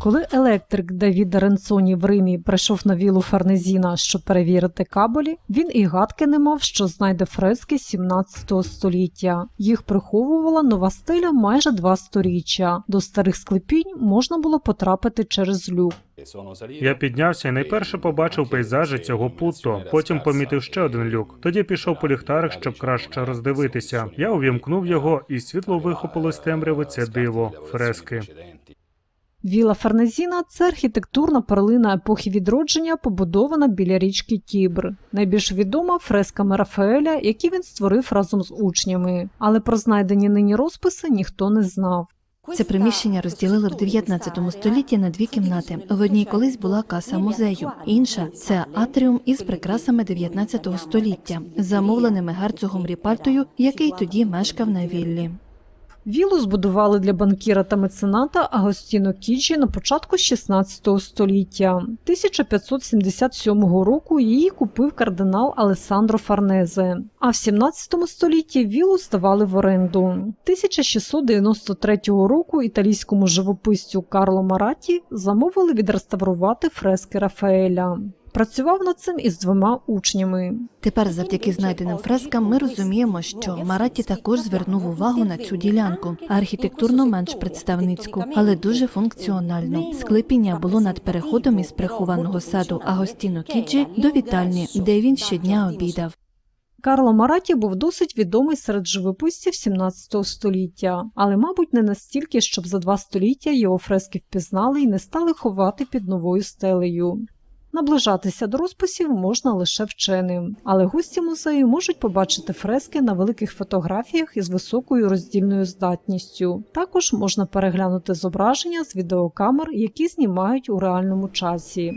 Коли електрик Давід Ренцоні в Римі прийшов на вілу Фарнезіна, щоб перевірити кабелі, він і гадки не мав, що знайде фрески 17 століття. Їх приховувала нова стиля майже два сторіччя. До старих склепінь можна було потрапити через люк. Я піднявся і найперше побачив пейзажі цього путто. Потім помітив ще один люк. Тоді пішов по ліхтарик, щоб краще роздивитися. Я увімкнув його, і світло вихопило з темряви це диво фрески. Віла Фарнезіна це архітектурна перлина епохи відродження, побудована біля річки Тібр. Найбільш відома фресками Рафаеля, які він створив разом з учнями. Але про знайдені нині розписи ніхто не знав. Це приміщення розділили в 19 столітті на дві кімнати. В одній колись була каса музею, інша це атріум із прикрасами 19 століття, замовленими герцогом Ріпальтою, який тоді мешкав на віллі. Вілу збудували для банкіра та мецената Агостіно Кіджі на початку 16 століття. 1577 року її купив кардинал Алесандро Фарнезе. А в 17 столітті вілу здавали в оренду. 1693 року італійському живописцю Карло Мараті замовили відреставрувати фрески Рафаеля. Працював над цим із двома учнями. Тепер, завдяки знайденим фрескам, ми розуміємо, що Мараті також звернув увагу на цю ділянку, архітектурно менш представницьку, але дуже функціональну. Склепіння було над переходом із прихованого саду Агостіно Кіджі до вітальні, де він щодня обідав. Карло Мараті був досить відомий серед живописців 17 століття, але, мабуть, не настільки, щоб за два століття його фрески впізнали і не стали ховати під новою стелею. Наближатися до розписів можна лише вченим, але гості музею можуть побачити фрески на великих фотографіях із високою роздільною здатністю. Також можна переглянути зображення з відеокамер, які знімають у реальному часі.